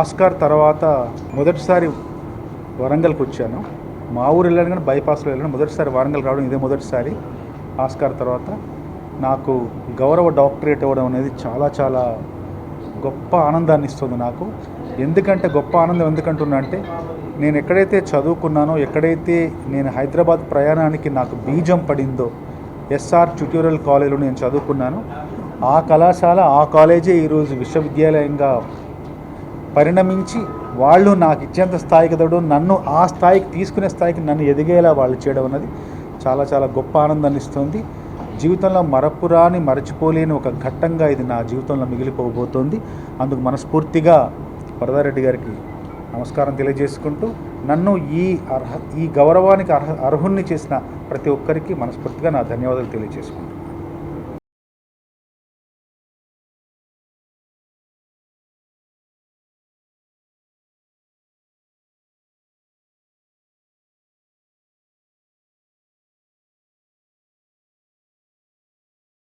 Oscar తర్వాత మొదటిసారి వరంగల్కి వచ్చాను. మా ఊరు వెళ్ళాను కానీ బైపాస్లో వెళ్ళాను. మొదటిసారి వరంగల్ రావడం ఇదే మొదటిసారి. ఆస్కార్ తర్వాత నాకు గౌరవ డాక్టరేట్ అవ్వడం అనేది చాలా చాలా గొప్ప ఆనందాన్ని ఇస్తుంది నాకు. ఎందుకంటే గొప్ప ఆనందం ఎందుకంటున్నా అంటే నేను ఎక్కడైతే చదువుకున్నానో ఎక్కడైతే నేను హైదరాబాద్ ప్రయాణానికి నాకు బీజం పడిందో ఎస్ఆర్ ట్యూటోరియల్ కాలేజీలో నేను చదువుకున్నాను. ఆ కళాశాల ఆ కాలేజే ఈరోజు విశ్వవిద్యాలయంగా పరిణమించి వాళ్ళు నాకు ఇచ్చేంత స్థాయికి తడు నన్ను ఆ స్థాయికి తీసుకునే స్థాయికి నన్ను ఎదిగేలా వాళ్ళు చేయడం అన్నది చాలా చాలా గొప్ప ఆనందాన్ని ఇస్తుంది. జీవితంలో మరపురాని మరచిపోలేని ఒక ఘట్టంగా ఇది నా జీవితంలో మిగిలిపోబోతోంది. అందుకు మనస్ఫూర్తిగా వరదారెడ్డి గారికి నమస్కారం తెలియజేసుకుంటూ నన్ను ఈ అర్హ ఈ గౌరవానికి అర్హ అర్హుణ్ణి చేసిన ప్రతి ఒక్కరికి మనస్ఫూర్తిగా నా ధన్యవాదాలు తెలియజేసుకుంటాను